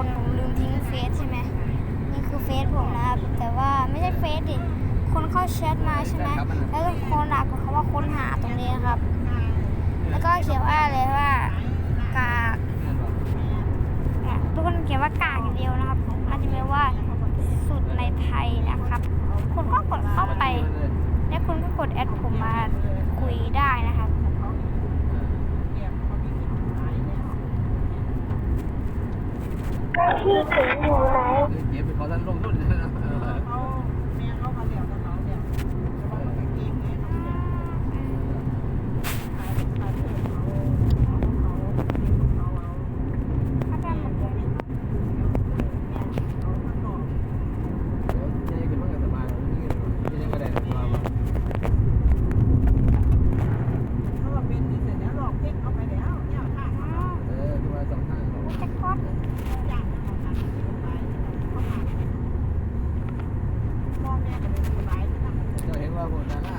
คนผมลืมทิ้งเฟซใช่ไหมนี่คือเฟซผมนะครับ แต่ว่าไม่ใช่เฟซดิ คนเข้าแชทมาใช่ไหมแล้วก็คนหลักบอกเขาว่าค้นหาตรงนี้ครับ แล้วก็เขียนว่าเลยว่ากากทุกคนเขียนว่ากากอย่างเดียวนะครับ มันจะแปลว่าสุดในไทยนะครับ คนก็ ที่ถึงอ ಹೋಗೋದಲ್ಲ